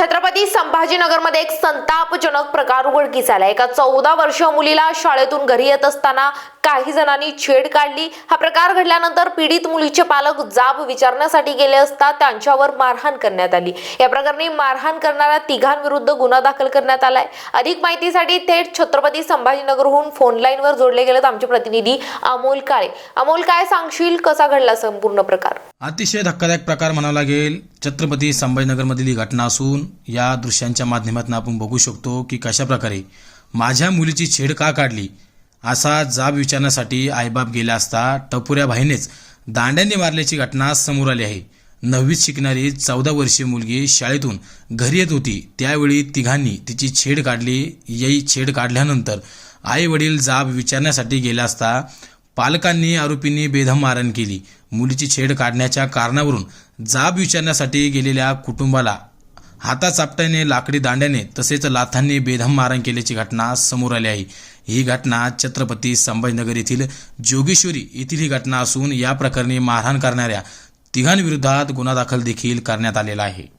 छत्रपती संभाजीनगरमध्ये एक संतापजनक प्रकार उघडकीस आला एका चौदा वर्षीय मुलीला शाळेतून घरी येत असताना काही जणांनी छेड काढली. हा प्रकार घडल्यानंतर पीडित मुलीचे पालक जाब विचारण्यासाठी गेले असता त्यांच्यावर मारहाण करण्यात आली. या प्रकरणी मारहाण करणाऱ्या तिघांविरुद्ध गुन्हा दाखल करण्यात आलाय. अधिक माहितीसाठी थेट छत्रपती संभाजीनगरहून फोन लाईनवर जोडले गेलेत आमचे प्रतिनिधी अमोल काळे. अमोल काय सांगशील? कसा घडला संपूर्ण प्रकार? अतिशय धक्कादायक प्रकार म्हणावा लागेल. छत्रपती संभाजीनगरमधील ही घटना असून या दृश्यांच्या माध्यमातून आपण बघू शकतो की कशा प्रकारे माझ्या मुलीची छेड का काढली? असा जाब विचारण्यासाठी आईबाप गेला असता टपुऱ्या भाईनेच दांड्यांनी मारल्याची घटना समोर आली आहे. नववीत शिकणारी चौदा वर्षीय मुलगी शाळेतून घरी येत होती. त्यावेळी तिघांनी तिची छेड काढली. यही छेड काढल्यानंतर आई वडील जाब विचारण्यासाठी गेला असता पालकांनी आरोपींनी बेधम मारण केली. मुलीची छेड काढण्याच्या कारणावरून जाब विचारण्यासाठी गेलेल्या कुटुंबाला हाताचापट्याने लाकडी दांड्याने तसेच लाथांनी बेधम मारण केल्याची घटना समोर आली आहे. ही घटना छत्रपती संभाजीनगर येथील जोगेश्वरी येथील ही घटना असून या प्रकरणी मारहाण करणाऱ्या तिघांविरोधात गुन्हा दाखल देखील करण्यात आलेला आहे.